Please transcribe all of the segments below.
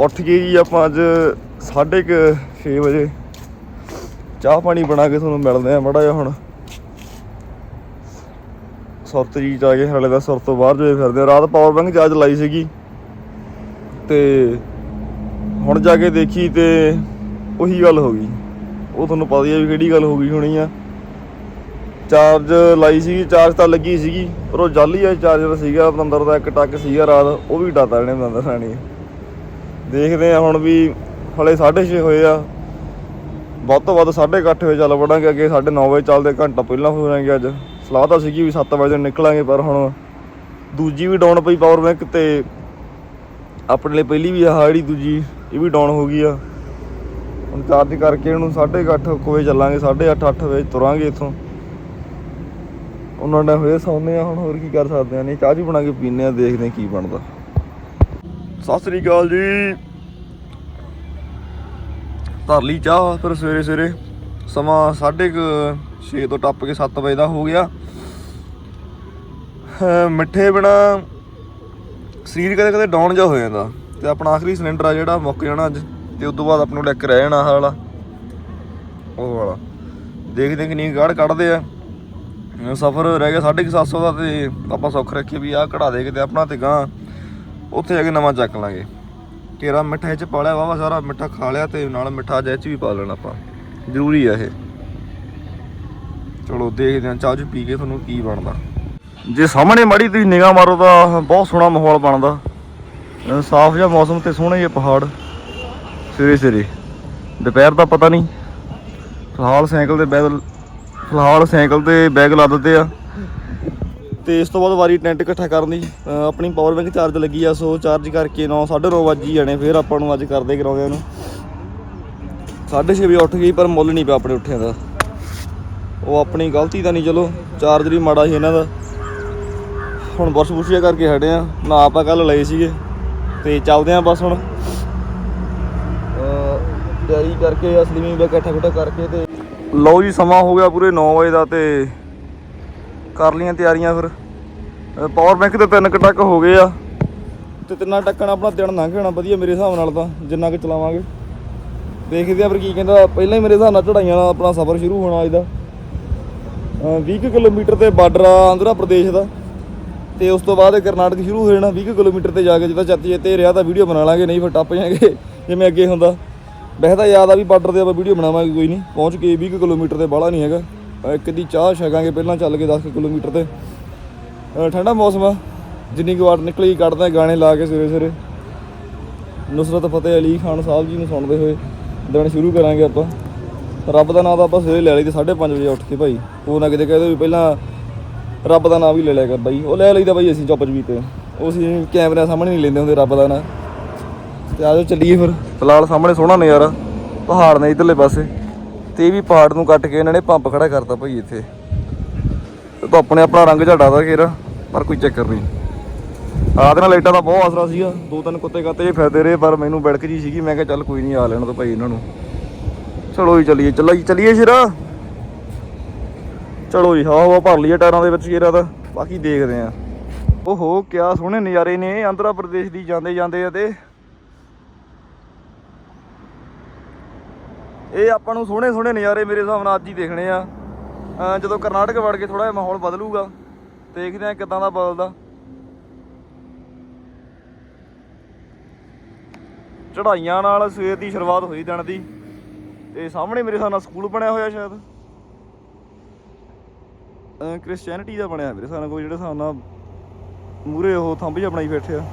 ਉੱਠ ਗਏ ਜੀ ਆਪਾਂ ਅੱਜ 6:30 ਵਜੇ। ਚਾਹ ਪਾਣੀ ਬਣਾ ਕੇ ਤੁਹਾਨੂੰ ਮਿਲਦੇ ਆ ਮੜਾ ਜਿਹਾ ਹੁਣ। ਸੁਰਤ ਜੀ ਜਾ ਕੇ ਗਏ ਹਲੇ ਦਾ ਸੁਰਤ ਤੋਂ ਬਾਹਰ ਜੋਏ ਫਿਰਦੇ ਆ। ਰਾਤ ਪਾਵਰ ਬੈਂਕ ਚਾਰਜ ਲਾਈ ਸੀਗੀ। ਤੇ ਹੁਣ ਜਾ ਕੇ ਦੇਖੀ ਤੇ ਉਹੀ ਗੱਲ ਹੋ ਗਈ। ਉਹ ਤੁਹਾਨੂੰ ਪਤਾ ਹੀ ਆ ਵੀ ਕਿਹੜੀ ਗੱਲ ਹੋ ਗਈ ਹੋਣੀ ਆ। ਚਾਰਜ ਲਾਈ ਸੀਗੀ, ਚਾਰਜ ਤਾਂ ਲੱਗੀ ਸੀਗੀ, ਪਰ ਉਹ ਜਾਲੀ ਆ ਚਾਰਜਰ ਸੀਗਾ ਅੰਦਰ ਦਾ ਇੱਕ ਟੱਕ ਸੀਗਾ ਰਾਤ। ਉਹ ਵੀ ਡਾਤਾ ਇਹਨੇ ਅੰਦਰ ਰਾਣੀ। ਦੇਖਦੇ ਆ ਹੁਣ ਵੀ ਹਲੇ 6:30 ਹੋਏ ਆ। ਵੱਧ ਤੋਂ ਵੱਧ 8:30 ਵਜੇ ਚੱਲ ਵੜਾਂਗੇ ਅੱਗੇ 9:30 ਵਜੇ ਚੱਲਦੇ, ਘੰਟਾ ਪਹਿਲਾਂ ਹੋ ਜਾਣਗੇ ਅੱਜ। ਸਲਾਹ ਤਾਂ ਸੀਗੀ ਵੀ 7 ਵਜੇ ਨਿਕਲਾਂਗੇ, ਪਰ ਹੁਣ ਦੂਜੀ ਵੀ ਡਾਊਨ ਪਈ ਪਾਵਰ ਬੈਂਕ ਤੇ। ਆਪਣੇ ਲਈ ਪਹਿਲੀ ਵੀ ਆ ਜਿਹੜੀ ਦੂਜੀ, ਇਹ ਵੀ ਡਾਊਨ ਹੋ ਗਈ ਆ। ਹੁਣ ਚਾਰਜ ਕਰਕੇ ਇਹਨੂੰ 8:30 ਵਜੇ ਚੱਲਾਂਗੇ 8:30 8 ਵਜੇ ਤੁਰਾਂਗੇ ਇੱਥੋਂ। ਉਹਨਾਂ ਨੇ ਹੋਏ ਸੌਂਦੇ ਆ, ਹੁਣ ਹੋਰ ਕੀ ਕਰ ਸਕਦੇ ਆ, ਨਹੀਂ ਚਾਹ ਜੀ ਬਣਾ ਕੇ ਪੀਨੇ ਆ, ਦੇਖਦੇ ਆ ਕੀ ਬਣਦਾ। ਸਤਿ ਸ੍ਰੀ ਅਕਾਲ ਜੀ। ਧਰ ਲਈ ਚਾਹ ਫਿਰ ਸਵੇਰੇ ਸਵੇਰੇ। ਸਮਾਂ 6:30 ਤੋਂ ਟੱਪ ਕੇ 7 ਵਜੇ ਦਾ ਹੋ ਗਿਆ। ਮਿੱਠੇ ਬਿਨਾ ਸਰੀਰ ਕਦੇ ਕਦੇ ਡਾਊਨ ਜਾ ਹੋ ਜਾਂਦਾ। ਤੇ ਆਪਣਾ ਆਖਰੀ ਸਿਲੰਡਰ ਆ ਜਿਹੜਾ ਮੁੱਕ ਜਾਣਾ ਅੱਜ, ਤੇ ਉਸ ਤੋਂ ਬਾਅਦ ਆਪਾਂ ਨੂੰ ਕੇ ਰਹਿ ਜਾਣਾ ਆਹ ਵਾਲਾ। ਉਹ ਵਾਲਾ। ਦੇਖਦੇ ਕਿੰਨੀ ਗਾੜ ਕੱਢਦੇ ਆ। ਸਫਰ ਰਹਿ ਗਿਆ 750 ਦਾ ਤੇ ਆਪਾਂ ਸੁੱਖ ਰੱਖੀ ਵੀ ਆਹ ਕਢਾ ਦੇ ਕਿਤੇ ਆਪਣਾ ਤੇ ਗਾਂ ਉੱਥੇ ਜਾ ਕੇ ਨਵਾਂ ਚੱਕ ਲਾਂਗੇ। ਕੇਰਾ ਮਿੱਠਾ ਇਹ ਚ ਪਾ ਲਿਆ ਵਾਵਾ ਸਾਰਾ ਮਿੱਠਾ ਖਾ ਲਿਆ ਤੇ ਨਾਲ ਮਿੱਠਾ ਜੈ ਚ ਵੀ ਪਾ ਲੈਣਾ ਆਪਾਂ। ਜ਼ਰੂਰੀ ਆ ਇਹ। ਚਲੋ ਦੇਖਦੇ ਹਾਂ, ਚਾਹ 'ਚ ਪੀ ਕੇ ਤੁਹਾਨੂੰ ਕੀ ਬਣਦਾ। ਜੇ ਸਾਹਮਣੇ ਮਾੜੀ ਤੁਸੀਂ ਨਿਗਾਹ ਮਾਰੋ ਤਾਂ ਬਹੁਤ ਸੋਹਣਾ ਮਾਹੌਲ ਬਣਦਾ। ਸਾਫ਼ ਜਿਹਾ ਮੌਸਮ ਤੇ ਸੋਹਣੇ ਜਿਹੇ ਪਹਾੜ। ਸਵੇਰੇ ਸਵੇਰੇ। ਦੁਪਹਿਰ ਦਾ ਪਤਾ ਨਹੀਂ। ਫਿਲਹਾਲ ਸਾਈਕਲ ਤੇ ਬੈਗ, ਫਿਲਹਾਲ ਸਾਈਕਲ ਤੇ ਬੈਗ ਲੱਦਦੇ ਆ। ਤੇ ਇਸ ਤੋਂ ਬਾਅਦ ਵਾਰੀ ਟੈਂਟ ਇਕੱਠਾ ਕਰਨ ਦੀ ਆਪਣੀ ਪਾਵਰ ਬੈਂਕ ਚਾਰਜ ਲੱਗੀ ਆ, ਸੋ ਚਾਰਜ ਕਰਕੇ 9 9:30 ਵੱਜ ਹੀ ਜਾਣੇ, ਫਿਰ ਆਪਾਂ ਨੂੰ ਅੱਜ ਕਰਦੇ ਕਰਾਉਂਦੇ ਨੂੰ। 6:30 ਵਜੇ ਉੱਠ ਗਈ, ਪਰ ਮੁੱਲ ਨਹੀਂ ਪਿਆ ਆਪਣੇ ਉੱਠਿਆਂ ਦਾ। ਉਹ ਆਪਣੀ ਗਲਤੀ ਤਾਂ ਨਹੀਂ, ਚਲੋ ਚਾਰਜ ਵੀ ਮਾੜਾ ਸੀ ਇਹਨਾਂ ਦਾ। ਹੁਣ ਬਰਸ਼ ਬੁਸ਼ੀਆ ਕਰਕੇ ਹਟੇ ਆ। ਨਾ ਆਪਾਂ ਕੱਲ ਲਏ ਸੀਗੇ, ਤੇ ਚੱਲਦੇ ਆ ਬਸ ਹੁਣ। ਤਿਆਰੀ ਕਰਕੇ, ਅਸਲੀ ਵੀ ਇਕੱਠਾ ਇਕੱਠਾ ਕਰਕੇ ਤੇ ਲਓ ਜੀ, ਸਮਾਂ ਹੋ ਗਿਆ ਪੂਰੇ 9 ਵਜੇ ਦਾ ਤੇ ਕਰ ਲੀਆਂ ਤਿਆਰੀਆਂ ਫਿਰ। ਪਾਵਰ ਬੈਂਕ ਤੇ ਤਿੰਨ ਕੁ ਟੱਕ ਹੋ ਗਏ ਆ। ਤੇ ਤਿੰਨਾਂ ਟੱਕਾਂ ਨਾਲ ਆਪਣਾ ਦਿਨ ਲੰਘ ਜਾਣਾ ਵਧੀਆ ਮੇਰੇ ਹਿਸਾਬ ਨਾਲ ਤਾਂ, ਜਿੰਨਾ ਕੁ ਚਲਾਵਾਂਗੇ। ਦੇਖਦੇ ਆ ਫਿਰ ਕੀ ਕਹਿੰਦਾ, ਪਹਿਲਾਂ ਹੀ ਮੇਰੇ ਹਿਸਾਬ ਨਾਲ ਚੜਾਈਆਂ ਦਾ ਆਪਣਾ ਸਫ਼ਰ ਸ਼ੁਰੂ ਹੋਣਾ ਅੱਜ ਦਾ। ਅਹ 20 ਕੁ ਕਿਲੋਮੀਟਰ ਤੇ ਬਾਰਡਰ ਆ ਆਂਧਰਾ ਪ੍ਰਦੇਸ਼ ਦਾ। ਤੇ ਉਸ ਤੋਂ ਬਾਅਦ ਕਰਨਾਟਕ ਸ਼ੁਰੂ ਹੋ ਜਾਣਾ 20 ਕੁ ਕਿਲੋਮੀਟਰ ਤੇ ਜਾ ਕੇ ਜਿੱਦਾਂ ਚੱਤ ਚੇਤੇ ਰਿਹਾ ਤਾਂ ਵੀਡੀਓ ਬਣਾ ਲਾਂਗੇ, ਨਹੀਂ ਫਿਰ ਟੱਪ ਜਾਾਂਗੇ, ਜਿਵੇਂ ਅੱਗੇ ਹੁੰਦਾ। ਵੈਸੇ ਤਾਂ ਯਾਦ ਆ ਵੀ ਬਾਰਡਰ ਤੇ ਆਪਾਂ ਵੀਡੀਓ ਬਣਾਵਾਂਗੇ, ਕੋਈ ਨਹੀਂ। ਪਹੁੰਚ ਕੇ 20 ਕੁ ਕਿਲੋਮੀਟਰ ਤੇ ਬਾਹਲਾ ਨਹੀਂ ਹੈਗਾ। ਇੱਕ ਦੀ ਚਾਹ ਛਕਾਂਗੇ ਪਹਿਲਾਂ ਚੱਲ ਕੇ 10 ਕੁ ਕਿਲੋਮੀਟਰ ਤੇ। ਠੰਡਾ ਮੌਸਮ ਆ। ਜਿੰਨੀ ਕੁ ਵਾਰ ਨਿਕਲੀ ਕੱਢਦੇ ਆ ਗਾਣੇ ਲਾ ਕੇ ਸਵੇਰੇ ਸਵੇਰੇ। ਨੁਸਰਤ ਫਤਿਹ ਅਲੀ ਖਾਨ ਸਾਹਿਬ ਜੀ ਨੂੰ ਸੁਣਦੇ ਹੋਏ ਦਿਨ ਸ਼ੁਰੂ ਕਰਾਂਗੇ ਆਪਾਂ। ਰੱਬ ਦਾ ਨਾਮ ਤਾਂ ਆਪਾਂ ਸਵੇਰੇ ਲੈ ਲਈ ਤੇ 5:30 ਵਜੇ ਉੱਠ ਕੇ ਭਾਈ। ਉਹ ਨਾ ਕਿਤੇ ਕਹਦੇ ਵੀ ਪਹਿਲਾਂ ਰੱਬ ਦਾ ਨਾਮ ਵੀ ਲੈ ਲਿਆ ਕਰ ਬਾਈ। ਉਹ ਲੈ ਲਈਦਾ ਬਾਈ ਅਸੀਂ ਚੁੱਪ ਵੀ ਤੇ ਉਹ ਅਸੀਂ ਕੈਮਰਿਆਂ ਸਾਹਮਣੇ ਨਹੀਂ ਲੈਂਦੇ ਹੁੰਦੇ ਰੱਬ ਦਾ ਨਾਮ। ਤੇ ਆਜੋ ਚੱਲੀਏ ਫਿਰ। ਫਿਲਹਾਲ ਸਾਹਮਣੇ ਸੋਹਣਾ ਨਜ਼ਾਰਾ। ਪਹਾੜ ਨੇ ਇਧਰਲੇ ਪਾਸੇ। ਤੇ ਇਹ ਵੀ ਪਹਾੜ ਨੂੰ ਕੱਟ ਕੇ ਇਹਨਾਂ ਨੇ ਪੰਪ ਖੜਾ ਕਰਤਾ ਭਾਈ ਇੱਥੇ। ਤਾਂ ਆਪਣੇ ਆਪਣਾ ਰੰਗ ਝਾੜਾ ਦਾ ਖੇਰਾ, ਪਰ ਕੋਈ ਚੱਕਰ ਨਹੀਂ। ਆਹ ਦੇ ਨਾਲ ਲਾਈਟਾਂ ਦਾ ਬਹੁਤ ਆਸਰਾ ਸੀਗਾ, ਦੋ ਤਿੰਨ ਕੁੱਤੇ ਕਾਤੇ ਜੇ ਫਿਰਦੇ ਰਹੇ, ਪਰ ਮੈਨੂੰ ਬਿੜਕ ਜੀ ਸੀਗੀ, ਮੈਂ ਕਿਹਾ ਚੱਲ ਕੋਈ ਨਹੀਂ ਆ ਲੈਣ ਤਾਂ ਭਾਈ ਇਹਨਾਂ ਨੂੰ। ਚਲੋ ਜੀ, ਚੱਲੀਏ। ਚੱਲਾ ਜੀ ਚੱਲੀਏ ਸ਼ੇਰਾ। ਚਲੋ ਜੀ ਹਵਾ ਹਵਾ ਭਰ ਲਈਏ ਟਾਇਰਾਂ ਦੇ ਵਿੱਚ ਸ਼ੇਰਾ ਤਾਂ। ਬਾਕੀ ਦੇਖਦੇ ਆਂ ਓਹੋ, ਕਿਆ ਸੋਹਣੇ ਨਜ਼ਾਰੇ ਨੇ। ਆਂਧਰਾ ਪ੍ਰਦੇਸ਼ ਦੀ ਜਾਂਦੇ ਜਾਂਦੇ ਆ ਤੇ ਇਹ ਆਪਾਂ ਨੂੰ ਸੋਹਣੇ ਸੋਹਣੇ ਨਜ਼ਾਰੇ ਮੇਰੇ ਹਿਸਾਬ ਨਾਲ ਅੱਜ ਹੀ ਦੇਖਣੇ ਆ। ਜਦੋਂ ਕਰਨਾਟਕ ਵੜ ਕੇ ਥੋੜਾ ਜਿਹਾ ਮਾਹੌਲ ਬਦਲੂਗਾ, ਦੇਖਦੇ ਆ ਕਿਦਾਂ ਦਾ ਬਦਲਦਾ। ਚੜਾਈਆਂ ਨਾਲ ਸਵੇਰ ਦੀ ਸ਼ੁਰੂਆਤ ਹੋਈ ਦਿਨ ਦੀ, ਤੇ ਸਾਹਮਣੇ ਮੇਰੇ ਹਿਸਾਬ ਨਾਲ ਸਕੂਲ ਬਣਿਆ ਹੋਇਆ ਸ਼ਾਇਦ। ਅਹ ਕ੍ਰਿਸਚੀਅਨਿਟੀ ਦਾ ਬਣਿਆ ਮੇਰੇ ਹਿਸਾਬ ਨਾਲ ਕੋਈ, ਜਿਹੜੇ ਹਿਸਾਬ ਨਾਲ ਮੂਰੇ ਉਹ ਥੰਬ ਜਿਹਾ ਬਣਾਈ ਬੈਠੇ ਆ।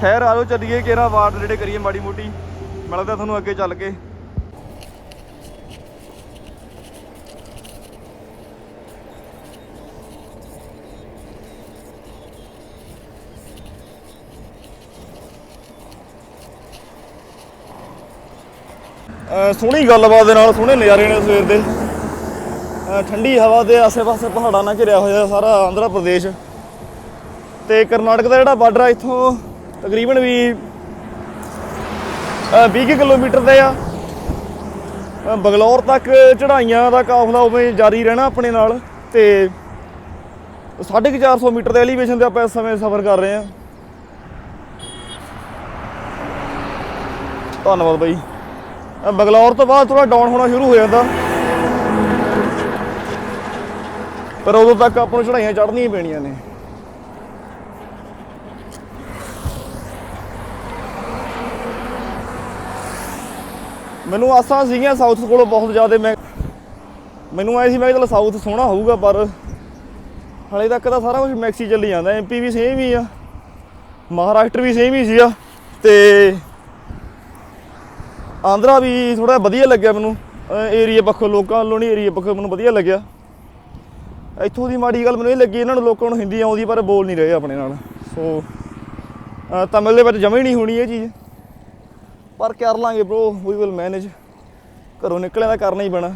ਖੈਰ ਆਜੋ ਚੱਲੀਏ, ਕਿਹੜਾ ਵਾਰਡ ਜਿਹੜੇ ਕਰੀਏ ਮਾੜੀ ਮੋਟੀ। ਮਿਲਦਾ ਤੁਹਾਨੂੰ ਅੱਗੇ ਚੱਲ ਕੇ ਸੋਹਣੀ ਗੱਲਬਾਤ ਦੇ ਨਾਲ ਸੋਹਣੇ ਨਜ਼ਾਰੇ ਨੇ ਸਵੇਰ ਦੇ। ਠੰਡੀ ਹਵਾ ਦੇ ਆਸੇ-ਪਾਸੇ ਪਹਾੜਾਂ ਨਾਲ ਘਿਰਿਆ ਹੋਇਆ ਸਾਰਾ ਆਂਧਰਾ ਪ੍ਰਦੇਸ਼। ਤੇ ਕਰਨਾਟਕ ਦਾ ਜਿਹੜਾ ਬਾਰਡਰ ਆ, ਇੱਥੋਂ ਤਕਰੀਬਨ ਵੀ 20 ਕੁ ਕਿਲੋਮੀਟਰ ਤੇ ਆ। ਅਹ ਬੰਗਲੌਰ ਤੱਕ ਚੜਾਈਆਂ ਦਾ ਕਾਫਲਾ ਉਵੇਂ ਜਾਰੀ ਰਹਿਣਾ ਆਪਣੇ ਨਾਲ ਤੇ 450 ਮੀਟਰ ਦੇ ਐਲੀਵੇਸ਼ਨ ਤੇ ਆਪਾਂ ਇਸ ਸਮੇਂ ਸਫ਼ਰ ਕਰ ਰਹੇ ਹਾਂ। ਧੰਨਵਾਦ ਬਾਈ। ਬਗਲੌਰ ਤੋਂ ਬਾਅਦ ਥੋੜਾ ਡਾਊਨ ਹੋਣਾ ਸ਼ੁਰੂ ਹੋ ਜਾਂਦਾ। ਪਰ ਉਦੋਂ ਤੱਕ ਆਪਾਂ ਨੂੰ ਚੜਾਈਆਂ ਚੜ੍ਹਨੀਆਂ ਪੈਣੀਆਂ ਨੇ। ਮੈਨੂੰ ਆਸਾਂ ਸੀਗੀਆਂ ਸਾਊਥ ਕੋਲੋਂ ਬਹੁਤ ਜ਼ਿਆਦਾ, ਮੈਂ ਮੈਨੂੰ ਆਏ ਸੀ, ਮੈਂ ਕਿਹਾ ਚਲ ਸਾਊਥ ਸੋਹਣਾ ਹੋਊਗਾ, ਪਰ ਹਲੇ ਤੱਕ ਤਾਂ ਸਾਰਾ ਕੁਝ ਮੈਕਸੀ ਚੱਲੀ ਜਾਂਦਾ ਐਮਪੀ ਵੀ ਸੇਮ ਹੀ ਆ, ਮਹਾਰਾਸ਼ਟਰ ਵੀ ਸੇਮ ਹੀ ਸੀਗਾ, ਤੇ ਆਂਧਰਾ ਵੀ ਥੋੜਾ ਵਧੀਆ ਲੱਗਿਆ ਮੈਨੂੰ। ਏਰੀਆ ਪੱਖੋਂ ਲੋਕਾਂ ਵੱਲੋਂ ਨਹੀਂ ਏਰੀਆ ਪੱਖੋਂ ਮੈਨੂੰ ਵਧੀਆ ਲੱਗਿਆ। ਇੱਥੋਂ ਦੀ ਮਾੜੀ ਗੱਲ ਮੈਨੂੰ ਇਹ ਲੱਗੀ ਇਹਨਾਂ ਨੂੰ ਲੋਕਾਂ ਨੂੰ ਹਿੰਦੀ ਆਉਂਦੀ ਪਰ ਬੋਲ ਨਹੀਂ ਰਹੇ ਆਪਣੇ ਨਾਲ। ਸੋ ਤਮਿਲ ਦੇ ਵਿੱਚ ਜਮਾ ਹੀ ਨਹੀਂ ਹੋਣੀ ਇਹ ਚੀਜ਼। ਪਰ ਕਰ ਲਾਂਗੇ ਬ్రో ਵੀ ਵਿਲ ਮੈਨੇਜ ਘਰੋਂ ਨਿਕਲਿਆ ਤਾਂ ਕਰਨਾ ਹੀ ਪੈਣਾ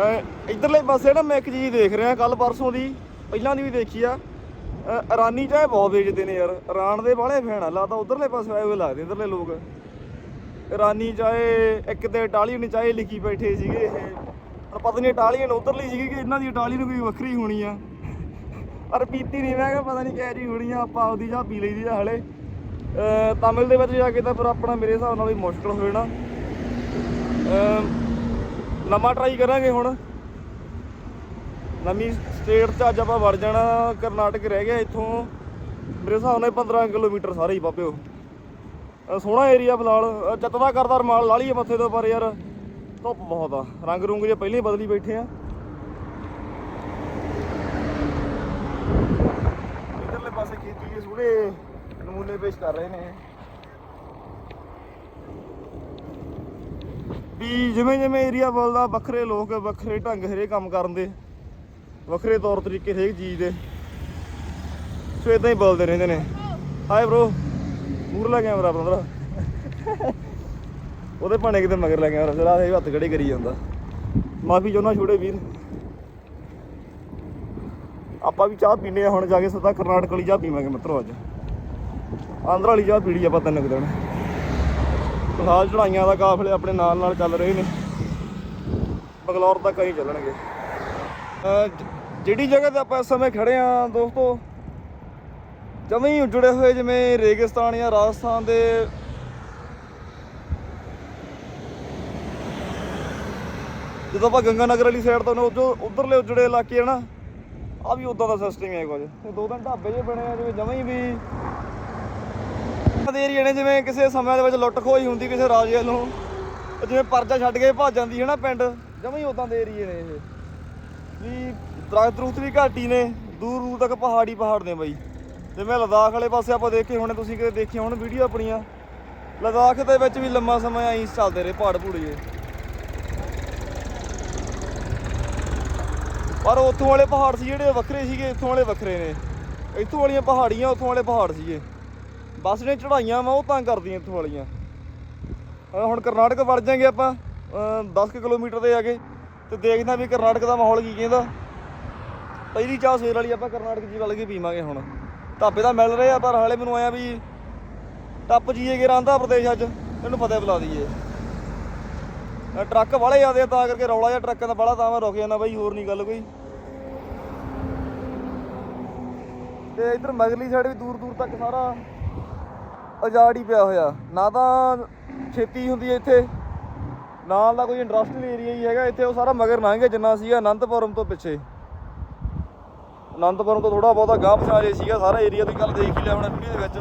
ਅਹ ਇੱਧਰਲੇ ਪਾਸੇ ਨਾ ਮੈਂ ਇੱਕ ਚੀਜ਼ ਦੇਖ ਰਿਹਾ ਕੱਲ ਪਰਸੋਂ ਦੀ, ਪਹਿਲਾਂ ਦੀ ਵੀ ਦੇਖੀ ਆ। ਰਾਨੀ ਇਰਾਨੀ ਚਾਹ ਬਹੁਤ ਵੇਚਦੇ ਨੇ ਯਾਰ ਇਰਾਨ ਦੇ ਬਾਹਲੇ ਫੈਨ ਆ ਲੱਗਦਾ ਉਧਰਲੇ ਪਾਸੇ ਆਏ ਹੋਏ ਲੱਗਦੇ ਇਧਰਲੇ ਲੋਕ। ਰਾਨੀ ਚਾਹੇ ਇੱਕ ਤੇ ਨੂੰ ਚਾਹੇ ਲਿਖੀ ਬੈਠੇ ਸੀਗੇ ਇਹ ਪਰ ਪਤਾ ਨਹੀਂ ਇਟਾਲੀਅਨ ਉਧਰਲੀ ਸੀਗੀ ਕਿ ਇਹਨਾਂ ਦੀ ਇਟਾਲੀਅਨ ਕੋਈ ਵੱਖਰੀ ਹੋਣੀ ਆ। ਪਰ ਪੀਤੀ ਨਹੀਂ ਮੈਂ ਕਿਹਾ ਪਤਾ ਨਹੀਂ ਕਿਹੋ ਜੀ ਹੋਣੀ ਆ, ਆਪਾਂ ਉਹਦੀ ਚਾਹ ਪੀ ਲਈਦੀ ਆ ਹਲੇ। ਤਾਮਿਲ ਦੇ ਵਿੱਚ ਜਾ ਕੇ ਤਾਂ ਫਿਰ ਆਪਣਾ ਮੇਰੇ ਹਿਸਾਬ ਨਾਲ ਵੀ ਮੁਸ਼ਕਲ ਹੋ ਜਾਣਾ ਨਵਾਂ ਟਰਾਈ ਕਰਾਂਗੇ ਹੁਣ। ਨਵੀਂ ਸਟੇਟ 'ਚ ਅੱਜ ਆਪਾਂ ਵੜ ਜਾਣਾ, ਕਰਨਾਟਕ ਰਹਿ ਗਿਆ ਇੱਥੋਂ। ਮੇਰੇ ਹਿਸਾਬ ਨਾਲ 15 ਕਿਲੋਮੀਟਰ ਸਾਰੇ ਹੀ ਬਾਬਿਓ ਸੋਹਣਾ ਏਰੀਆ ਫਿਲਹਾਲ। ਅਹ ਚੱਤਦਾ ਕਰਦਾ ਰਮਾਲ, ਲਾ ਲਈਏ ਮੱਥੇ ਤੋਂ ਪਰ ਯਾਰ। ਧੁੱਪ ਬਹੁਤ ਆ। ਰੰਗ ਰੁੰਗ ਜੇ ਪਹਿਲਾਂ ਹੀ ਬਦਲੀ ਬੈਠੇ ਆ। ਇਧਰਲੇ ਪਾਸੇ ਖੇਤੀ ਦੇ ਸੋਹਣੇ ਨਮੂਨੇ ਪੇਸ਼ ਕਰ ਰਹੇ ਨੇ। ਵੀ ਜਿਵੇਂ ਜਿਵੇਂ ਏਰੀਆ ਬਦਲਦਾ ਵੱਖਰੇ ਲੋਕ, ਵੱਖਰੇ ਢੰਗ ਹਰੇ ਕੰਮ ਕਰਨ ਦੇ, ਵੱਖਰੇ ਤੌਰ ਤਰੀਕੇ ਹਰੇਕ ਚੀਜ਼ ਦੇ। ਸੋ ਇਦਾਂ ਹੀ ਬਦਲਦੇ ਰਹਿੰਦੇ ਨੇ। ਹਾਏ ਬ్రో ਮੂਰਲਾ ਕੈਮਰਾ ਬੰਦਰਾ ਉਹਦੇ ਭਾਣੇ ਕਿਤੇ ਮਗਰ ਲੈ ਗਿਆ ਜਰਾ ਇਹ ਹੱਥ ਖੜੇ ਕਰੀ ਜਾਂਦਾ। ਮਾਫੀ ਚਾਹੁੰਦਾ ਛੋੜੇ ਵੀਰ। ਆਪਾਂ ਵੀ ਚਾਹ ਪੀਨੇ ਆ ਹੁਣ, ਜਾ ਕੇ ਸਿੱਧਾ ਕਰਨਾਟਕ ਵਾਲੀ ਚਾਹ ਪੀਵਾਂਗੇ ਮਿੱਤਰੋ ਅੱਜ। ਆਂਧਰਾ ਵਾਲੀ ਚਾਹ ਪੀੜੀ ਆਪਾਂ ਤਿੰਨ ਕੁ ਦਿਨ। ਫਿਲਹਾਲ ਚੜਾਈਆਂ ਦਾ ਕਾਫਲੇ ਆਪਣੇ ਨਾਲ ਨਾਲ ਚੱਲ ਰਹੇ ਨੇ। ਬੰਗਲੌਰ ਤੱਕ ਹੀ ਚੱਲਣਗੇ। ਜਿਹੜੀ ਜਗ੍ਹਾ ਤੇ ਆਪਾਂ ਇਸ ਸਮੇਂ ਖੜੇ ਆ ਦੋਸਤੋ, ਜਮੇ ਹੀ ਜੁੜੇ ਹੋਏ ਜਿਵੇਂ ਰੇਗਿਸਤਾਨ ਜਾਂ ਰਾਜਸਥਾਨ ਦੇ ਜਦੋਂ ਆਪਾਂ ਗੰਗਾ ਨਗਰ ਵਾਲੀ ਸਾਈਡ ਤੋਂ ਨੇ ਉਧਰ ਉਧਰਲੇ ਉਜੜੇ ਇਲਾਕੇ ਹਨ ਆ ਵੀ ਉਦਾਂ ਦਾ ਸਿਸਟਮ ਹੈ ਕੁਝ। ਤੇ ਦੋ ਤਿੰਨ ਢਾਬੇ ਜਿਹੇ ਬਣੇ ਆ, ਜਿਵੇਂ ਜਮੇ ਹੀ ਵੀ ਦੇ ਏਰੀਏ ਨੇ, ਜਿਵੇਂ ਕਿਸੇ ਸਮੇਂ ਦੇ ਵਿੱਚ ਲੁੱਟ ਖੋਹੀ ਹੁੰਦੀ ਕਿਸੇ ਰਾਜੇ ਵੱਲੋਂ ਉਹ ਜਿਵੇਂ ਪਰਜਾ ਛੱਡ ਕੇ ਭੱਜ ਜਾਂਦੀ ਹੈ ਨਾ ਪਿੰਡ, ਜਮੇ ਹੀ ਉਦਾਂ ਦੇ ਏਰੀਏ ਨੇ ਇਹ। ਵੀ ਦਰਖਤ ਦਰੁਖਤ ਵੀ ਘੱਟ ਹੀ ਨੇ, ਦੂਰ ਦੂਰ ਤੱਕ ਪਹਾੜੀ ਪਹਾੜ ਨੇ ਬਾਈ। ਜਿਵੇਂ ਲਦਾਖ ਵਾਲੇ ਪਾਸੇ ਆਪਾਂ ਦੇਖੇ ਹੋਣੇ, ਤੁਸੀਂ ਕਿਤੇ ਦੇਖੀਆਂ ਹੋਣ ਵੀਡੀਓ ਆਪਣੀਆਂ। ਲਦਾਖ ਦੇ ਵਿੱਚ ਵੀ ਲੰਮਾ ਸਮਾਂ ਐਂ ਚੱਲਦੇ ਰਹੇ ਪਹਾੜ ਪੂੜੀਏ ਪਰ ਉੱਥੋਂ ਵਾਲੇ ਪਹਾੜ ਸੀ ਜਿਹੜੇ ਵੱਖਰੇ ਸੀਗੇ, ਇੱਥੋਂ ਵਾਲੇ ਵੱਖਰੇ ਨੇ। ਇੱਥੋਂ ਵਾਲੀਆਂ ਪਹਾੜੀਆਂ, ਉੱਥੋਂ ਵਾਲੇ ਪਹਾੜ ਸੀਗੇ। ਬੱਸ ਨੇ ਚੜਾਈਆਂ ਵਾ ਉਹ ਤਾਂ ਕਰਦੀਆਂ ਇੱਥੋਂ ਵਾਲੀਆਂ। ਹੁਣ ਕਰਨਾਟਕ ਵੜ ਜਾਾਂਗੇ ਆਪਾਂ 10 ਕਿਲੋਮੀਟਰ ਦੇ ਆਗੇ, ਤੇ ਦੇਖਦੇ ਹਾਂ ਵੀ ਕਰਨਾਟਕ ਦਾ ਮਾਹੌਲ ਕੀ ਕਹਿੰਦਾ। ਪਹਿਲੀ ਚਾਹ ਸਵੇਰ ਵਾਲੀ ਆਪਾਂ ਕਰਨਾਟਕ ਜੀ ਵੱਲ ਕੇ ਪੀਵਾਂਗੇ ਹੁਣ। ਢਾਬੇ ਤਾਂ ਮਿਲ ਰਹੇ ਆ, ਪਰ ਹਾਲੇ ਮੈਨੂੰ ਆਇਆ ਵੀ ਟੱਪ ਜੀਏ ਕਿ ਆਂਧਰਾ ਪ੍ਰਦੇਸ਼ ਅੱਜ ਤੈਨੂੰ ਪਤਾ ਬੁਲਾ ਦਈਏ। ਟਰੱਕ ਵਾਲੇ ਆਦੇ ਤਾਂ ਕਰਕੇ ਰੌਲਾ ਜਿਹਾ ਟਰੱਕਾਂ ਦਾ ਬੜਾ ਤਾਂ ਮੈਂ ਰੁਕ ਜਾਂਦਾ ਬਾਈ, ਹੋਰ ਨਹੀਂ ਗੱਲ ਕੋਈ। ਤੇ ਇਧਰ ਮਗਲੀ ਸਾਈਡ ਵੀ ਦੂਰ ਦੂਰ ਤੱਕ ਸਾਰਾ ਉਜਾੜ ਹੀ ਪਿਆ ਹੋਇਆ। ਨਾ ਤਾਂ ਖੇਤੀ ਹੁੰਦੀ ਹੈ ਇੱਥੇ, ਨਾਲ ਦਾ ਕੋਈ ਇੰਡਸਟਰੀਅਲ ਏਰੀਆ ਹੀ ਹੈਗਾ, ਇੱਥੇ ਉਹ ਸਾਰਾ ਮਗਰ ਲੰਘ ਜਿੰਨਾ ਸੀਗਾ ਅਨੰਦਪੁਰਮ ਤੋਂ ਪਿੱਛੇ। ਅਨੰਦਪੁਰਮ ਤੋਂ ਥੋੜਾ ਬਹੁਤਾ ਗਾਂਹ ਪਛਾਣ ਜੇ ਸੀਗਾ, ਸਾਰਾ ਏਰੀਆ ਦੀ ਗੱਲ ਦੇਖ ਹੀ ਲਿਆ ਹੋਣਾ ਵੀਡੀਓ ਦੇ ਵਿੱਚ।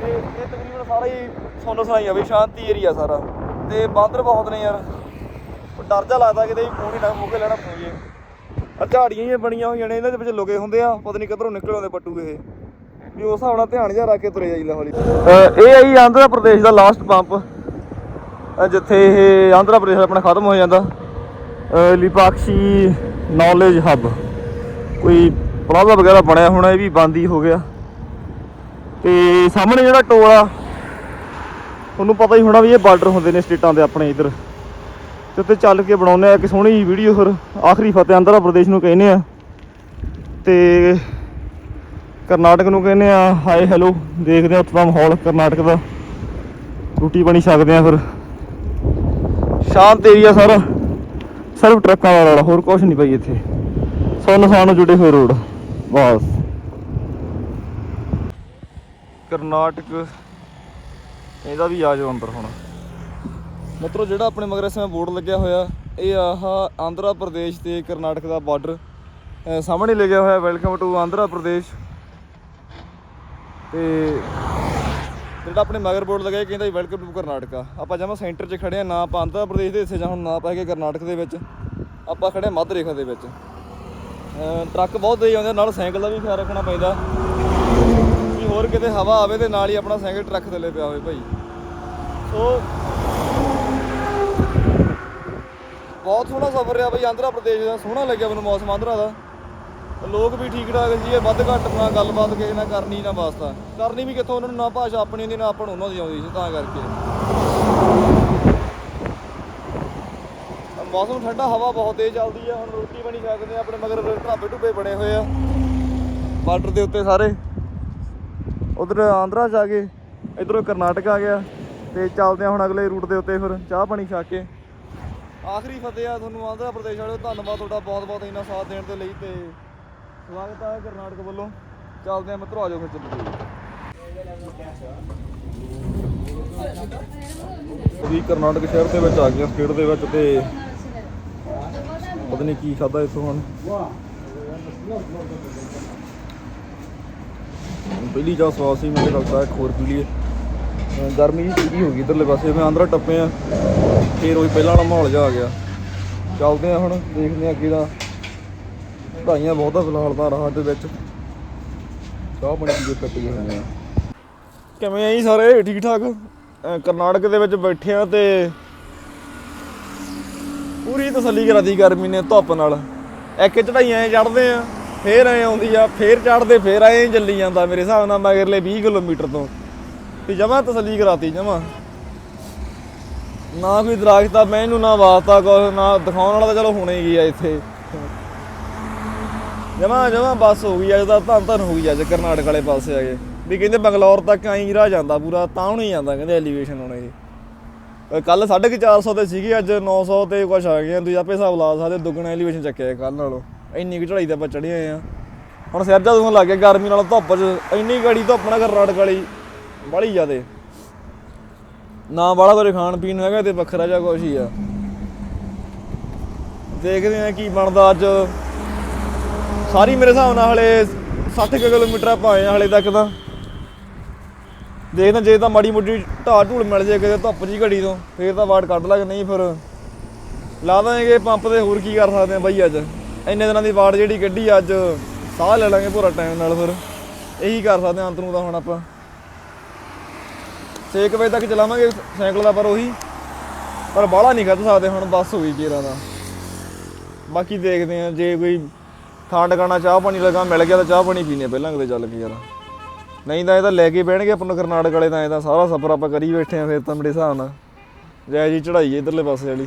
ਤੇ ਇਹ ਤਕਰੀਬਨ ਸਾਰਾ ਹੀ ਸੋਨਾ ਸੁਣਾਈ ਆ ਵੀ, ਸ਼ਾਂਤੀ ਏਰੀਆ ਸਾਰਾ। ਤੇ ਬਾਂਦਰ ਬਹੁਤ ਨੇ ਯਾਰ। ਡਰ ਜਾ ਲੱਗਦਾ ਕਿਤੇ ਵੀ ਫੋਨ ਹੀ ਨਾ ਮੂਕੇ ਲੈਣਾ ਪਊਗੇ ਆ ਝਾੜੀਆਂ ਹੀ ਬਣੀਆਂ ਹੋਈਆਂ ਨੇ ਇਹਨਾਂ ਦੇ ਵਿੱਚ ਲੁਕੇ ਹੁੰਦੇ ਆ, ਪਤਾ ਨਹੀਂ ਕਿੱਧਰੋਂ ਨਿਕਲ ਆਉਂਦੇ ਪੱਟੂ ਇਹ। ਵੀ ਉਸ ਹਿਸਾਬ ਨਾਲ ਧਿਆਨ ਜਿਹਾ ਰੱਖ ਕੇ ਤੁਰੇ ਜਾਈਦਾ ਹੌਲੀ। ਇਹ ਆਈ ਆਂਧਰਾ ਪ੍ਰਦੇਸ਼ ਦਾ ਲਾਸਟ ਪੰਪ ਜਿੱਥੇ ਇਹ ਆਂਧਰਾ ਪ੍ਰਦੇਸ਼ ਆਪਣਾ ਖਤਮ ਹੋ ਜਾਂਦਾ। ਲਿਪਾਕਸ਼ੀ ਨੌਲੇਜ ਹੱਬ ਕੋਈ ਪਲਾਜ਼ਾ ਵਗੈਰਾ ਬਣਿਆ ਹੋਣਾ, ਇਹ ਵੀ ਬੰਦ ਹੀ ਹੋ ਗਿਆ। ਤੇ ਸਾਹਮਣੇ ਜਿਹੜਾ ਟੋਲ ਆ ਤੁਹਾਨੂੰ ਪਤਾ ਹੀ ਹੋਣਾ ਵੀ ਇਹ ਬਾਰਡਰ ਹੁੰਦੇ ਨੇ ਸਟੇਟਾਂ ਦੇ ਆਪਣੇ ਇਧਰ। ਤੇ ਉੱਤੇ ਚੱਲ ਕੇ ਬਣਾਉਂਦੇ ਆ ਇੱਕ ਸੋਹਣੀ ਵੀਡੀਓ ਫਿਰ ਆਖਰੀ ਫਤਿਹ ਆਂਧਰਾ ਪ੍ਰਦੇਸ਼ ਨੂੰ ਕਹਿੰਦੇ ਆ। ਤੇ ਕਰਨਾਟਕ ਨੂੰ ਕਹਿੰਦੇ ਆ ਹਾਏ ਹੈਲੋ ਦੇਖਦੇ ਆ ਉੱਥੇ ਦਾ ਮਾਹੌਲ ਕਰਨਾਟਕ ਦਾ। ਰੋਟੀ ਪਾਣੀ ਛਕਦੇ ਆ ਫਿਰ। ਸ਼ਾਂਤ ਏਰੀਆ ਸਾਰਾ। ਸਿਰਫ ਟਰੱਕਾਂ ਦਾ ਰੌਲਾ ਹੋਰ ਕੁਝ ਨਹੀਂ ਪਈ ਇੱਥੇ। ਸੁੰਨ ਸਾਨ ਜੁੜੇ ਹੋਏ ਰੋਡ, ਬਸ। ਕਰਨਾਟਕ, ਇਹਦਾ ਵੀ ਆ ਜਾਓ ਅੰਦਰ ਹੁਣ। ਮਿੱਤਰੋ, ਜਿਹੜਾ ਆਪਣੇ ਮਗਰ ਇਸ ਸਮੇਂ ਬੋਰਡ ਲੱਗਿਆ ਹੋਇਆ, ਇਹ ਆਹ ਆਂਧਰਾ ਪ੍ਰਦੇਸ਼ ਤੇ ਕਰਨਾਟਕ ਦਾ ਬਾਰਡਰ ਸਾਹਮਣੇ ਲੱਗਿਆ ਹੋਇਆ। Welcome to Andhra Pradesh. ਤੇ ਜਿਹੜਾ ਆਪਣੇ ਮਗਰ ਬੋਰਡ ਲੱਗਿਆ ਇਹ ਕਹਿੰਦਾ ਵੈਲਕਮ ਟੂ ਕਰਨਾਟਕਾ। ਆਪਾਂ ਜਮਾ ਸੈਂਟਰ 'ਚ ਖੜੇ ਆ ਨਾ ਆਪਾਂ ਆਂਧਰਾ ਪ੍ਰਦੇਸ਼ ਦੇ ਹਿੱਸੇ ਜਾਂ ਹੁਣ ਨਾ ਪੈ ਕੇ ਕਰਨਾਟਕ ਦੇ ਵਿੱਚ ਆਪਾਂ ਖੜੇ ਹਾਂ ਮੱਧ ਰੇਖਾ ਦੇ ਵਿੱਚ। ਟਰੱਕ ਬਹੁਤ ਤੇਜ਼ ਆਉਂਦੇ ਆ, ਨਾਲ ਸਾਈਕਲ ਦਾ ਵੀ ਖਿਆਲ ਰੱਖਣਾ ਪੈਂਦਾ। ਕਿ ਹੋਰ ਕਿਤੇ ਹਵਾ ਆਵੇ ਤੇ ਨਾਲ ਹੀ ਆਪਣਾ ਸਾਈਕਲ ਟਰੱਕ ਥੱਲੇ ਪਿਆ ਹੋਵੇ ਭਾਈ। ਸੋ ਬਹੁਤ ਸੋਹਣਾ ਸਫ਼ਰ ਰਿਹਾ ਬਈ ਆਂਧਰਾ ਪ੍ਰਦੇਸ਼ ਦਾ ਸੋਹਣਾ ਲੱਗਿਆ ਮੈਨੂੰ ਮੌਸਮ ਆਂਧਰਾ ਦਾ। ਲੋਕ ਵੀ ਠੀਕ ਠਾਕ ਜੀ, ਇਹ ਵੱਧ ਘੱਟ ਨਾ ਗੱਲਬਾਤ ਕਿਸੇ ਨਾਲ ਕਰਨੀ ਨਾ ਵਾਸਤਾ ਕਰਨੀ ਵੀ ਕਿੱਥੋਂ, ਉਹਨਾਂ ਨੂੰ ਨਾ ਭਾਸ਼ਾ ਆਪਣੀ ਆਉਂਦੀ ਨਾ ਆਪਾਂ ਨੂੰ ਉਹਨਾਂ ਦੀ ਆਉਂਦੀ ਸੀ, ਤਾਂ ਕਰਕੇ। ਮੌਸਮ ਠੰਡਾ, ਹਵਾ ਬਹੁਤ ਤੇਜ਼ ਚੱਲਦੀ ਆ, ਹੁਣ ਰੋਟੀ ਬਣੀ ਸਕਦੇ ਆ ਆਪਣੇ, ਮਗਰ ਢਾਬੇ ਢੁੱਬੇ ਬਣੇ ਹੋਏ ਆ। ਬਾਰਡਰ ਦੇ ਉੱਤੇ ਸਾਰੇ। ਉਧਰ ਆਂਧਰਾ ਜਾ ਕੇ ਇਧਰੋਂ ਕਰਨਾਟਕ ਆ ਗਿਆ, ਤੇ ਚੱਲਦੇ ਆ ਹੁਣ ਅਗਲੇ ਰੂਟ ਦੇ ਉੱਤੇ ਫਿਰ, ਚਾਹ ਪਾਣੀ ਛਕ ਕੇ। ਆਖਰੀ ਫਤਿਹ ਆ ਤੁਹਾਨੂੰ ਆਂਧਰਾ ਪ੍ਰਦੇਸ਼ ਵਾਲਿਓ, ਧੰਨਵਾਦ ਤੁਹਾਡਾ ਬਹੁਤ ਬਹੁਤ ਇੰਨਾ ਸਾਥ ਦੇਣ ਦੇ ਲਈ ਤੇ ਸਵਾਗਤ ਹੈ ਕਰਨਾਟਕ ਵੱਲੋਂ। ਚੱਲਦੇ ਆ ਮਿੱਤਰੋ ਆਜੋ ਫਿਰ ਚੱਲੀਏ ਵੀ ਕਰਨਾਟਕ ਸ਼ਹਿਰ ਦੇ ਵਿੱਚ ਆ ਗਏ ਸਟੇਟ ਦੇ ਵਿੱਚ ਤੇ ਪਤਾ ਨਹੀਂ ਕੀ ਖਾਦਾ ਇੱਥੋਂ ਹੁਣ। ਪਹਿਲੀ ਚਾਹ ਸਵਾਦ ਸੀ ਮੈਨੂੰ ਲੱਗਦਾ ਇੱਕ ਹੋਰ ਪੀ ਲਈਏ। ਗਰਮੀ ਜੀ ਪੂਰੀ ਹੋ ਗਈ ਇਧਰਲੇ ਪਾਸੇ, ਮੈਂ ਆਂਧਰਾ ਟੱਪੇ ਆ। ਫੇਰ ਉਹ ਪਹਿਲਾਂ ਵਾਲਾ ਮਾਹੌਲ ਜਿਹਾ ਆ ਗਿਆ। ਚੱਲਦੇ ਆ ਹੁਣ, ਦੇਖਦੇ ਆ ਅੱਗੇ ਦਾ ਪੜਾਈਆਂ ਬਹੁਤ ਆ ਫਿਲਹਾਲ ਤਾਂ ਰਾਹ ਦੇ ਵਿੱਚ। ਚਾਹ ਪਾਣੀ ਪੀ ਕੇ ਕੱਟ ਗਏ। ਆ ਕਿਵੇਂ ਆ ਸਾਰੇ? ਠੀਕ ਠਾਕ ਅਹ ਕਰਨਾਟਕ ਦੇ ਵਿੱਚ ਬੈਠੇ ਆ ਤੇ ਪੂਰੀ ਤਸੱਲੀ ਕਰਾਦੀ ਗਰਮੀ ਨੇ ਧੁੱਪ ਨਾਲ। ਇੱਕ ਚੜਾਈਆਂ ਚੜਦੇ ਆ, ਫੇਰ ਐ ਆਉਂਦੀ ਆ, ਫੇਰ ਚੜਦੇ ਫੇਰ ਐ ਚੱਲੀ ਜਾਂਦਾ ਮੇਰੇ ਹਿਸਾਬ ਨਾਲ ਮਗਰਲੇ 20 ਕਿਲੋਮੀਟਰ ਤੋਂ। ਤੇ ਜਮਾ ਤਸੱਲੀ ਕਰਾਤੀ, ਜਮਾ। ਨਾ ਕੋਈ ਦਰਖਤ ਆ, ਮੈਨੂੰ ਨਾ ਵਾਸਤਾ ਕੁਛ, ਨਾ ਦਿਖਾਉਣ ਵਾਲਾ ਤਾਂ ਚਲੋ ਹੁਣੇ ਹੀ ਗਿਆ ਇੱਥੇ। ਜਮਾ ਜਮਾ ਬੱਸ ਹੋ ਗਈ ਅੱਜ ਤਾਂ ਧੰਨ ਧੰਨ ਹੋ ਗਈ ਅੱਜ ਕਰਨਾਟਕ ਵਾਲੇ ਪਾਸੇ ਆ ਗਏ ਵੀ ਕਹਿੰਦੇ ਬੰਗਲੌਰ ਤੱਕ ਆਈ ਰਾਹ ਜਾਂਦਾ ਪੂਰਾ, ਤਾਂ ਹੁਣੀ ਜਾਂਦਾ, ਕਹਿੰਦੇ ਐਲੀਵੇਸ਼ਨ ਹੁਣ ਇਹ ਕੱਲ 450 ਤੇ ਸੀਗੀ, ਅੱਜ 900 ਤੇ ਕੁਛ ਆ ਗਏ ਤੁਸੀਂ ਆਪੇ ਹਿਸਾਬ ਲਾ ਸਕਦੇ, ਦੁੱਗਣਾ ਐਲੀਵੇਸ਼ਨ ਚੱਕਿਆ ਕੱਲ ਨਾਲੋਂ। ਇੰਨੀ ਕੁ ਚੜਾਈ ਤੇ ਆਪਾਂ ਚੜੇ ਆਏ ਆ। ਹੁਣ ਸਿਰ ਜਾ ਦੁਖਣ ਲੱਗ ਗਿਆ, ਗਰਮੀ ਨਾਲ ਧੁੱਪ 'ਚ, ਇੰਨੀ ਗੜੀ ਧੁੱਪ ਨਾ ਕਰਨਾਟਕ ਵਾਲੀ ਬੜੀ ਜ਼ਿਆਦੇ। ਨਾ ਵਾਲਾ ਕੁਝ ਖਾਣ ਪੀਣ ਹੈਗਾ ਤੇ ਵੱਖਰਾ ਜਿਹਾ ਕੁਛ ਹੀ ਆ। ਦੇਖਦੇ ਆ ਕੀ ਬਣਦਾ ਅੱਜ। ਸਾਰੀ ਮੇਰੇ ਹਿਸਾਬ ਨਾਲ ਹਲੇ 60 ਕੁ ਕਿਲੋਮੀਟਰ ਆਪਾਂ ਆਏ ਆ ਹਲੇ ਤੱਕ ਤਾਂ। ਦੇਖਦੇ ਜੇ ਤਾਂ ਮਾੜੀ ਮੋਟੀ ਢਾਹ ਢੂਲ ਮਿਲ ਜੇ, ਕਿਤੇ ਧੁੱਪ ਜੀ ਘੜੀ ਤੋਂ, ਫੇਰ ਤਾਂ ਵਾਟ ਕੱਢ ਲਾਂਗੇ, ਨਹੀਂ ਫਿਰ ਲਾ ਦਾਂਗੇ ਪੰਪ ਤੇ ਹੋਰ ਕੀ ਕਰ ਸਕਦੇ ਆ ਬਾਈ ਅੱਜ। ਇੰਨੇ ਦਿਨਾਂ ਦੀ ਵਾਟ ਜਿਹੜੀ ਕੱਢੀ ਅੱਜ, ਸਾਹ ਲੈ ਲਾਂਗੇ ਪੂਰਾ ਟਾਈਮ ਨਾਲ ਫਿਰ। ਇਹੀ ਕਰ ਸਕਦੇ ਆ ਅੰਤ ਨੂੰ ਤਾਂ ਹੁਣ ਆਪਾਂ। 6 ਵਜੇ ਤੱਕ ਚਲਾਵਾਂਗੇ ਸਾਈਕਲ ਦਾ ਪਰ ਉਹੀ। ਪਰ ਬਾਹਲਾ ਨਹੀਂ ਕੱਢ ਸਕਦੇ ਹੁਣ, ਬਸ ਹੋਈ ਗਈ ਕੇਰਾਂ ਦਾ। ਬਾਕੀ ਦੇਖਦੇ ਆ ਜੇ ਕੋਈ ਥਾਂ ਟਿਕਾਣਾ ਚਾਹ ਪਾਣੀ ਲਗਾ, ਮਿਲ ਗਿਆ ਤਾਂ ਚਾਹ ਪਾਣੀ ਪੀਨੇ ਪਹਿਲਾਂ ਕਿਤੇ ਚੱਲ ਕੇ ਯਾਰ। ਨਹੀਂ ਤਾਂ ਇਹ ਤਾਂ ਲੈ ਕੇ ਬਹਿਣਗੇ ਆਪਾਂ ਨੂੰ ਕਰਨਾਟਕ ਵਾਲੇ ਤਾਂ, ਇਹ ਤਾਂ ਸਾਰਾ ਸਫ਼ਰ ਆਪਾਂ ਕਰੀ ਬੈਠੇ ਆ ਫਿਰ ਤਾਂ ਮੇਰੇ ਹਿਸਾਬ ਨਾਲ। ਜੈ ਜੀ ਚੜਾਈ ਇਧਰਲੇ ਪਾਸੇ ਵਾਲੀ।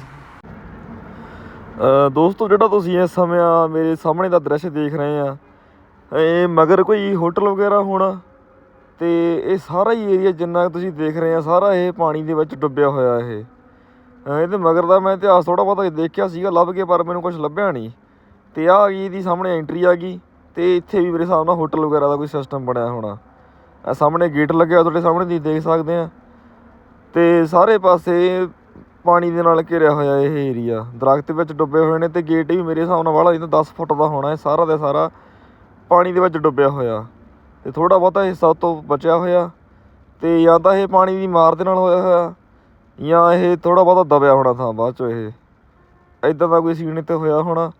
ਦੋਸਤੋ, ਜਿਹੜਾ ਤੁਸੀਂ ਇਸ ਸਮੇਂ ਮੇਰੇ ਸਾਹਮਣੇ ਦਾ ਦ੍ਰਿਸ਼ ਦੇਖ ਰਹੇ ਆ, ਇਹ ਮਗਰ ਕੋਈ ਹੋਟਲ ਵਗੈਰਾ ਹੋਣਾ, ਤੇ ਇਹ ਸਾਰਾ ਹੀ ਏਰੀਆ ਜਿੰਨਾ ਕੁ ਤੁਸੀਂ ਦੇਖ ਰਹੇ ਆ, ਸਾਰਾ ਇਹ ਪਾਣੀ ਦੇ ਵਿੱਚ ਡੁੱਬਿਆ ਹੋਇਆ ਇਹ। ਇਹਦੇ ਮਗਰ ਦਾ ਮੈਂ ਇਤਿਹਾਸ ਥੋੜਾ ਬਹੁਤਾ ਦੇਖਿਆ ਸੀਗਾ, ਲੱਭ ਕੇ, ਪਰ ਮੈਨੂੰ ਕੁਝ ਲੱਭਿਆ ਨਹੀਂ। ਤੇ ਆ ਗਈ, ਇਹਦੀ ਸਾਹਮਣੇ ਐਂਟਰੀ ਆ ਗਈ ਤੇ ਇੱਥੇ ਵੀ ਮੇਰੇ ਹਿਸਾਬ ਨਾਲ ਹੋਟਲ ਵਗੈਰਾ ਦਾ ਕੋਈ ਸਿਸਟਮ ਬਣਿਆ ਹੋਣਾ। ਆ ਸਾਹਮਣੇ ਗੇਟ ਲੱਗਿਆ ਤੁਹਾਡੇ ਸਾਹਮਣੇ, ਤੁਸੀਂ ਦੇਖ ਸਕਦੇ ਆ। ਤੇ ਸਾਰੇ ਪਾਸੇ ਪਾਣੀ ਦੇ ਨਾਲ ਘਿਰਿਆ ਹੋਇਆ ਇਹ ਏਰੀਆ ਦਰਖਤ ਵਿੱਚ ਡੁੱਬੇ ਹੋਏ ਨੇ ਤੇ ਗੇਟ ਵੀ ਮੇਰੇ ਹਿਸਾਬ ਨਾਲ ਵਾਲਾ ਨਹੀਂ ਤਾਂ 10 ਫੁੱਟ ਦਾ ਹੋਣਾ ਇਹ ਸਾਰਾ ਦਾ ਸਾਰਾ ਪਾਣੀ ਦੇ ਵਿੱਚ ਡੁੱਬਿਆ ਹੋਇਆ। ਤੇ ਥੋੜਾ ਬਹੁਤਾ ਹਿੱਸਾ ਤੋਂ ਬਚਿਆ ਹੋਇਆ ਤੇ ਜਾਂ ਤਾਂ ਇਹ ਪਾਣੀ ਦੀ ਮਾਰ ਦੇ ਨਾਲ ਹੋਇਆ ਹੋਇਆ ਜਾਂ ਇਹ ਥੋੜਾ ਬਹੁਤਾ ਦਬਿਆ ਹੋਣਾ ਥਾਂ ਬਾਅਦ ਚੋਂ ਇਹ। ਇਦਾਂ ਦਾ ਕੋਈ ਸੀਨ ਇੱਥੇ ਹੋਇਆ ਹੋਣਾ।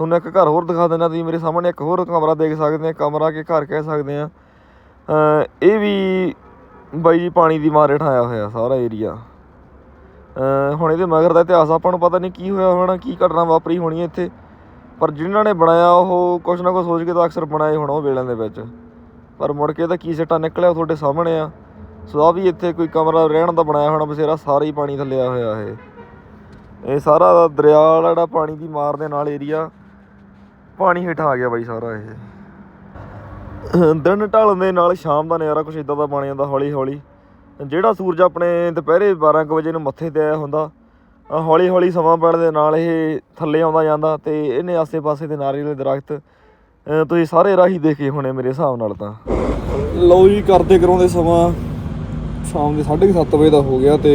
ਤੁਹਾਨੂੰ ਇੱਕ ਘਰ ਹੋਰ ਦਿਖਾ ਦਿੰਦਾ, ਤੁਸੀਂ ਮੇਰੇ ਸਾਹਮਣੇ ਇੱਕ ਹੋਰ ਕਮਰਾ ਦੇਖ ਸਕਦੇ ਆ, ਕਮਰਾ ਕੇ ਘਰ ਕਹਿ ਸਕਦੇ ਆ। ਇਹ ਵੀ ਬਾਈ ਜੀ ਪਾਣੀ ਦੀ ਮਾਰ ਹੇਠਾਂ ਹੋਇਆ ਸਾਰਾ ਏਰੀਆ। ਹੁਣ ਇਹਦੇ ਮਗਰ ਦਾ ਇਤਿਹਾਸ ਆਪਾਂ ਨੂੰ ਪਤਾ ਨਹੀਂ ਕੀ ਹੋਇਆ ਹੋਣਾ, ਕੀ ਘਟਨਾ ਵਾਪਰੀ ਹੋਣੀ ਹੈ ਇੱਥੇ। ਪਰ ਜਿਨ੍ਹਾਂ ਨੇ ਬਣਾਇਆ, ਉਹ ਕੁਛ ਨਾ ਕੁਛ ਸੋਚ ਕੇ ਤਾਂ ਅਕਸਰ ਬਣਾਏ ਹੋਣਾ ਉਹ ਵੇਲਿਆਂ ਦੇ ਵਿੱਚ। ਪਰ ਮੁੜ ਕੇ ਤਾਂ ਕੀ ਸਿੱਟਾ ਨਿਕਲਿਆ ਉਹ ਤੁਹਾਡੇ ਸਾਹਮਣੇ ਆ। ਸੋ ਆ ਵੀ ਇੱਥੇ ਕੋਈ ਕਮਰਾ ਰਹਿਣ ਦਾ ਬਣਾਇਆ ਹੋਣਾ ਬਸੇਰਾ ਸਾਰਾ ਹੀ ਪਾਣੀ ਥੱਲੇ ਆ ਹੋਇਆ ਇਹ। ਇਹ ਸਾਰਾ ਦਰਿਆ ਵਾਲਾ ਜਿਹੜਾ ਪਾਣੀ ਦੀ ਮਾਰ ਦੇ ਨਾਲ ਏਰੀਆ ਪਾਣੀ ਹੇਠਾਂ ਆ ਗਿਆ ਬਾਈ ਸਾਰਾ ਇਹ। ਦਿਨ ਢਲਣ ਦੇ ਨਾਲ ਸ਼ਾਮ ਦਾ ਨਜ਼ਾਰਾ ਕੁਛ ਇਦਾਂ ਦਾ ਬਣ ਜਾਂਦਾ ਹੌਲੀ ਹੌਲੀ ਜਿਹੜਾ ਸੂਰਜ ਆਪਣੇ ਦੁਪਹਿਰੇ 12 ਕੁ ਵਜੇ ਨੂੰ ਮੱਥੇ ਤੇ ਆਇਆ ਹੁੰਦਾ ਹੌਲੀ ਹੌਲੀ ਸਮਾਂ ਪੈਣ ਦੇ ਨਾਲ ਇਹ ਥੱਲੇ ਆਉਂਦਾ ਜਾਂਦਾ ਤੇ ਇਹਨੇ ਆਸੇ-ਪਾਸੇ ਦੇ ਨਾਰੀਅਲ ਦੇ ਦਰਖਤ ਤੁਸੀਂ ਸਾਰੇ ਰਾਹੀ ਦੇਖੇ ਹੋਣੇ ਮੇਰੇ ਹਿਸਾਬ ਨਾਲ ਤਾਂ। ਲਓ ਜੀ, ਕਰਦੇ ਕਰਾਉਂਦੇ ਸਮਾਂ। ਸ਼ਾਮ ਦੇ 7:30 ਵਜੇ ਦਾ ਹੋ ਗਿਆ ਤੇ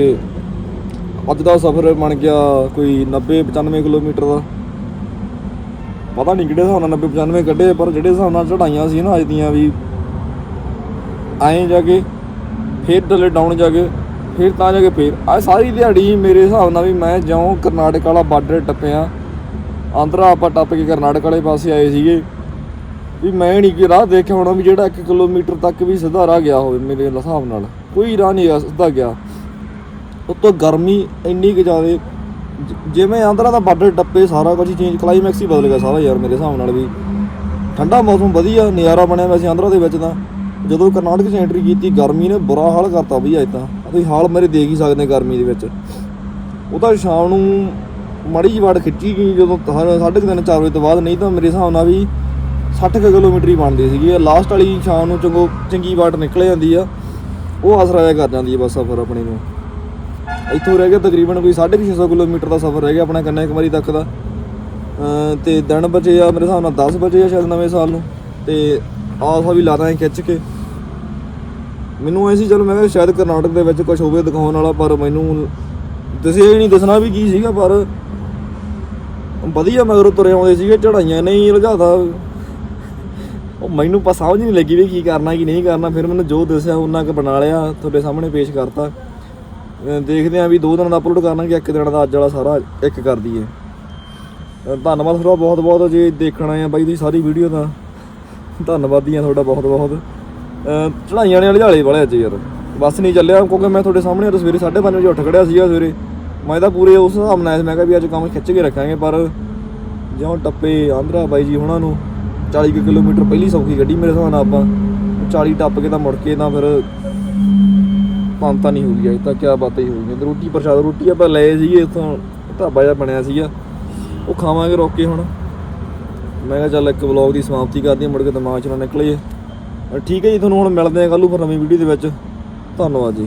ਅੱਜ ਦਾ ਸਫ਼ਰ ਬਣ ਗਿਆ ਕੋਈ 90 95 ਕਿਲੋਮੀਟਰ ਦਾ। ਪਤਾ ਨਹੀਂ ਕਿਹੜੇ ਹਿਸਾਬ ਨਾਲ 90 95 ਕੱਢੇ, ਪਰ ਜਿਹੜੇ ਹਿਸਾਬ ਨਾਲ ਚੜਾਈਆਂ ਸੀ ਨਾ ਅੱਜ ਦੀਆਂ ਵੀ ਆਏ ਜਾ ਕੇ ਫੇਰ ਥੱਲੇ ਡਾਊਨ ਜਾ ਕੇ, ਫਿਰ ਤਾਂ ਜਾ ਕੇ ਫੇਰ। ਆ ਸਾਰੀ ਦਿਹਾੜੀ ਮੇਰੇ ਹਿਸਾਬ ਨਾਲ ਵੀ ਮੈਂ ਜਿਉਂ ਕਰਨਾਟਕ ਵਾਲਾ ਬਾਰਡਰ ਟੱਪਿਆ। ਆਂਧਰਾ ਆਪਾਂ ਟੱਪ ਕੇ ਕਰਨਾਟਕ ਵਾਲੇ ਪਾਸੇ ਆਏ ਸੀਗੇ। ਵੀ ਮੈਂ ਨਹੀਂ ਕਿ ਰਾਹ ਦੇਖਿਆ ਹੋਣਾ ਵੀ ਜਿਹੜਾ 1 ਕਿਲੋਮੀਟਰ ਤੱਕ ਵੀ ਸਿੱਧਾ ਰਾਹ ਗਿਆ ਹੋਵੇ ਮੇਰੇ ਹਿਸਾਬ ਨਾਲ। ਕੋਈ ਰਾਹ ਨਹੀਂ ਗਿਆ ਸਿੱਧਾ ਗਿਆ। ਉੱਤੋਂ ਗਰਮੀ ਇੰਨੀ ਕਿ ਜ਼ਿਆਦਾ ਜ- ਜਿਵੇਂ ਆਂਧਰਾ ਦਾ ਬਾਰਡਰ ਟੱਪੇ, ਸਾਰਾ ਕੁਝ ਚੇਂਜ ਕਲਾਈਮੈਕਸ ਹੀ ਬਦਲ ਗਿਆ ਸਾਰਾ ਯਾਰ ਮੇਰੇ ਹਿਸਾਬ ਨਾਲ ਵੀ। ਠੰਡਾ ਮੌਸਮ ਵਧੀਆ, ਨਜ਼ਾਰਾ ਬਣਿਆ ਵੈਸੇ ਆਂਧਰਾ ਦੇ ਵਿੱਚ ਤਾਂ। ਜਦੋਂ ਕਰਨਾਟਕ 'ਚ ਐਂਟਰੀ ਕੀਤੀ, ਗਰਮੀ ਨੇ ਬੁਰਾ ਹਾਲ ਕਰਤਾ ਬਈ ਅੱਜ ਤਾਂ। ਤੁਸੀਂ ਹਾਲ ਮੇਰੇ ਦੇਖ ਹੀ ਸਕਦੇ ਗਰਮੀ ਦੇ ਵਿੱਚ। ਉਹ ਤਾਂ ਸ਼ਾਮ ਨੂੰ ਮਾੜੀ ਜਿਹੀ ਵਾੜ ਖਿੱਚੀ ਗਈ, ਜਦੋਂ ਹ- ਸਾਢੇ ਕੁ ਤਿੰਨ 4 ਵਜੇ ਤੋਂ ਬਾਅਦ, ਨਹੀਂ ਤਾਂ ਮੇਰੇ ਹਿਸਾਬ ਨਾਲ ਵੀ 60 ਕੁ ਕਿਲੋਮੀਟਰ ਹੀ ਬਣਦੀ ਸੀਗੀ। ਲਾਸਟ ਵਾਲੀ ਸ਼ਾਮ ਨੂੰ ਚੰਗੋ ਚੰਗੀ ਵਾਟ ਨਿਕਲ ਜਾਂਦੀ ਆ। ਉਹ ਆਸਰਾ ਜਿਹਾ ਕਰ ਜਾਂਦੀ ਹੈ ਬਸ ਸਫ਼ਰ ਆਪਣੇ ਨੂੰ। ਇੱਥੋਂ ਰਹਿ ਗਿਆ ਤਕਰੀਬਨ ਕੋਈ 650 ਕਿਲੋਮੀਟਰ ਦਾ ਸਫ਼ਰ ਰਹਿ ਗਿਆ ਆਪਣਾ ਕੰਨਿਆ ਕੁਮਾਰੀ ਤੱਕ ਦਾ। ਅਮ ਤੇ ਦਿਨ ਬਚੇ ਆ ਮੇਰੇ ਹਿਸਾਬ ਨਾਲ 10 ਬਚੇ ਆ ਸ਼ਾਇਦ ਨਵੇਂ ਸਾਲ ਨੂੰ। ਤੇ ਆਸਾ ਵੀ ਲਾਦਾ ਹੈ ਖਿੱਚ ਕੇ। ਮੈਨੂੰ ਐ ਸੀ, ਚਲੋ ਮੈਂ ਕਿਹਾ ਸ਼ਾਇਦ ਕਰਨਾਟਕ ਦੇ ਵਿੱਚ ਕੁਝ ਹੋਵੇ ਦਿਖਾਉਣ ਵਾਲਾ, ਪਰ ਮੈਨੂੰ ਦੱਸਿਆ ਹੀ ਨਹੀਂ ਦੱਸਣਾ ਵੀ ਕੀ ਸੀਗਾ, ਪਰ ਵਧੀਆ ਮਗਰੋਂ ਤੁਰੇ ਆਉਂਦੇ ਸੀਗੇ ਚੜਾਈਆਂ ਨਹੀਂ ਲਜਾਦਾ ਉਹ ਮੈਨੂੰ ਪਾ ਸਮਝ ਨਹੀਂ ਲੱਗੀ ਵੀ ਕੀ ਕਰਨਾ, ਕੀ ਨਹੀਂ ਕਰਨਾ। ਫਿਰ ਮੈਨੂੰ ਜੋ ਦੱਸਿਆ, ਉਹਨਾਂ ਕ ਬਣਾ ਲਿਆ, ਤੁਹਾਡੇ ਸਾਹਮਣੇ ਪੇਸ਼ ਕਰਤਾ। ਦੇਖਦੇ ਆਂ ਵੀ ਦੋ ਦਿਨਾਂ ਦਾ ਅਪਲੋਡ ਕਰਨਾ ਕਿ ਇੱਕ ਦਿਨ ਦਾ ਅੱਜ ਵਾਲਾ ਸਾਰਾ ਇੱਕ ਕਰ ਦਈਏ। ਧੰਨਵਾਦ ਤੁਹਾਡਾ ਬਹੁਤ ਬਹੁਤ ਜੇ ਦੇਖਣਾ ਆ ਬਾਈ ਤੁਸੀਂ ਸਾਰੀ ਵੀਡੀਓ ਦਾ ਧੰਨਵਾਦੀ ਆ ਤੁਹਾਡਾ ਬਹੁਤ ਬਹੁਤ ਅਹ ਚੜਾਈਆਂ ਨੇ ਹਲਿਆਲੇ ਵਾਲੇ ਅੱਜ ਯਾਰ। ਬਸ ਨਹੀਂ ਚੱਲਿਆ ਕਿਉਂਕਿ ਮੈਂ ਤੁਹਾਡੇ ਸਾਹਮਣੇ ਅੱਜ ਸਵੇਰੇ 5:30 ਵਜੇ ਉੱਠ ਖੜਿਆ ਸੀਗਾ ਸਵੇਰੇ। ਮੈਂ ਤਾਂ ਪੂਰੇ ਉਸ ਹਿਸਾਬ ਨਾਲ ਆਇਆ ਸੀ, ਮੈਂ ਕਿਹਾ ਵੀ ਅੱਜ ਕੰਮ ਖਿੱਚ ਕੇ ਰੱਖਾਂਗੇ ਪਰ ਜਿਉਂ ਟੱਪੇ ਆਂਧਰਾ ਬਾਈ ਜੀ ਉਹਨਾਂ ਨੂੰ 40 ਕੁ ਕਿਲੋਮੀਟਰ ਪਹਿਲੀ ਸੌਖੀ ਗੱਡੀ ਮੇਰੇ ਹਿਸਾਬ ਨਾਲ ਆਪਾਂ। 40 ਟੱਪ ਕੇ ਤਾਂ ਮੁੜ ਕੇ ਤਾਂ ਫਿਰ ਪੰਤਾ ਨਹੀਂ ਹੋ ਗਿਆ ਇਹ ਤਾਂ ਕਿਆ ਬਾਤਾਂ ਹੀ ਹੋ ਗਈਆਂ ਤੇ ਰੋਟੀ ਪ੍ਰਸ਼ਾਦ ਰੋਟੀ ਆਪਾਂ ਲਏ ਸੀਗੇ ਇੱਥੋਂ ਢਾਬਾ ਜਿਹਾ ਬਣਿਆ ਸੀਗਾ। ਉਹ ਖਾਵਾਂਗੇ ਰੋਕੇ ਹੁਣ। ਮੈਂ ਕਿਹਾ ਚੱਲ ਇੱਕ ਵਲੌਗ ਦੀ ਸਮਾਪਤੀ ਕਰਦੀ ਹਾਂ ਮੁੜ ਕੇ ਦਿਮਾਗ 'ਚ ਨਾ ਨਿਕਲੇ। ਅ, ਠੀਕ ਹੈ ਜੀ ਤੁਹਾਨੂੰ ਹੁਣ ਮਿਲਦੇ ਹਾਂ ਕੱਲ੍ਹ ਨੂੰ ਫਿਰ ਨਵੀਂ ਵੀਡੀਓ ਦੇ ਵਿੱਚ। ਧੰਨਵਾਦ ਜੀ।